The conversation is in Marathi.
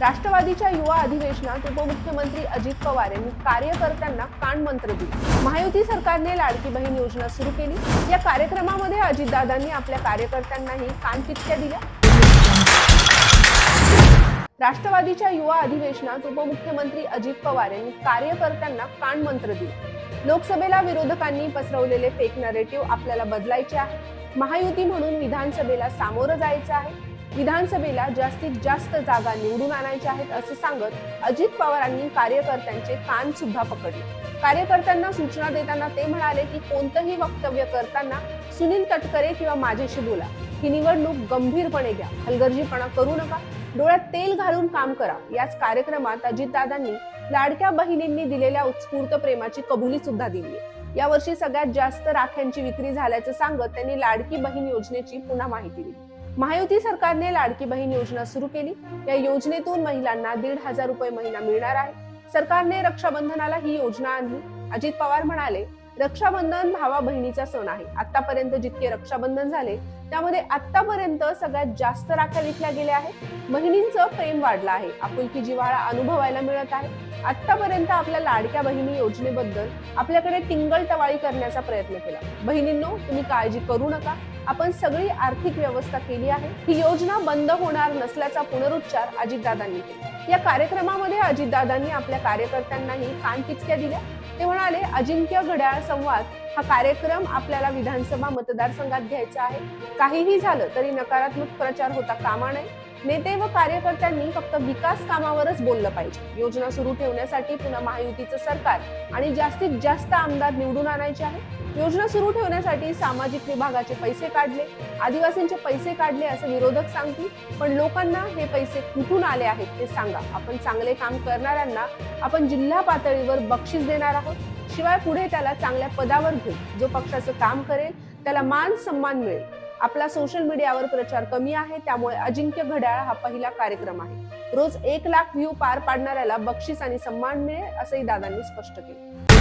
राष्ट्रवादीच्या युवा अधिवेशनात उपमुख्यमंत्री अजित पवार यांनी कार्यकर्त्यांना कानमंत्र दिले. महायुती सरकारने लाडकी बहीण योजना सुरू केली. या कार्यक्रमामध्ये अजितदादांनी आपल्या कार्यकर्त्यांनाही कानपिचक्या दिल्या. राष्ट्रवादीच्या युवा अधिवेशनात उपमुख्यमंत्री अजित पवार यांनी कार्यकर्त्यांना कानमंत्र दिले. लोकसभेला विरोधकांनी पसरवलेले फेक नरेटिव्ह आपल्याला बदलायचे आहे. महायुती म्हणून विधानसभेला सामोरं जायचं आहे. विधानसभेला जास्तीत जास्त जागा निवडून आणायच्या आहेत असं सांगत अजित पवारांनी कार्यकर्त्यांचे कान सुद्धा पकडले. कार्यकर्त्यांना सूचना देताना ते म्हणाले की कोणतंही वक्तव्य करताना सुनील तटकरे किंवा माझ्याशी बोला. ही निवडणूक गंभीरपणे घ्या. हलगर्जीपणा करू नका. डोळ्यात तेल घालून काम करा. याच कार्यक्रमात अजितदादांनी लाडक्या बहिणींनी दिलेल्या उत्स्फूर्त प्रेमाची कबुली सुद्धा दिली. यावर्षी सगळ्यात जास्त राख्यांची विक्री झाल्याचं सांगत त्यांनी लाडकी बहीण योजनेची पुन्हा माहिती दिली. महायुती सरकारने लाडकी बहीण योजना सुरू केली. या योजनेतून महिलांना दीड हजार रुपये महिना मिळणार आहे. सरकारने रक्षाबंधनाला ही योजना आणली. अजित पवार म्हणाले रक्षाबंधन भावा बहिणीचा सण आहे. आतापर्यंत जितके रक्षाबंधन झाले त्यामध्ये आतापर्यंत सगळ्यात जास्त राख्या विकल्या गेल्या आहेत. बहिणींचं प्रेम वाढलं आहे. आपुलकी जिव्हाळा अनुभवायला मिळत आहे. आतापर्यंत आपल्या लाडक्या बहिणी योजनेबद्दल आपल्याकडे टिंगल टवाळी करण्याचा प्रयत्न केला. बहिणींनो तुम्ही काळजी करू नका. आपण सगळी आर्थिक व्यवस्था केली आहे. ही योजना बंद होणार नसल्याचा पुनरुच्चार अजितदादांनी केला. या कार्यक्रमामध्ये अजितदादांनी आपल्या कार्यकर्त्यांनाही कानपिचक्या दिल्या. ते म्हणाले अजिंक्य घड्याळ संवाद हा कार्यक्रम आपल्याला विधानसभा मतदारसंघात घ्यायचा आहे. काहीही झालं तरी नकारात्मक प्रचार होता कामा नये. नेते व कार्यकर्त्यांनी फक्त विकास कामावरच बोललं पाहिजे. योजना सुरू ठेवण्यासाठी पुन्हा महायुतीचं सरकार आणि जास्तीत जास्त आमदार निवडून आणायचे आहे. योजना सुरू ठेवण्यासाठी सामाजिक विभागाचे पैसे काढले. आदिवासींचे पैसे काढले असं विरोधक सांगतील. पण लोकांना हे पैसे कुठून आले आहेत ते सांगा. आपण चांगले काम करणाऱ्यांना आपण जिल्हा पातळीवर बक्षीस देणार आहोत. शिवाय पुढे त्याला चांगल्या पदावर घेऊ जो पक्षाचं काम करेल त्याला मान सन्मान मिळेल. आपला सोशल मीडियावर प्रचार कमी आहे त्यामुळे अजिंक्य घड्याळ हा पहिला कार्यक्रम आहे. रोज एक लाख व्ह्यू पार पाडणाऱ्याला बक्षीस आणि सन्मान मिळेल असंही दादांनी स्पष्ट केलं.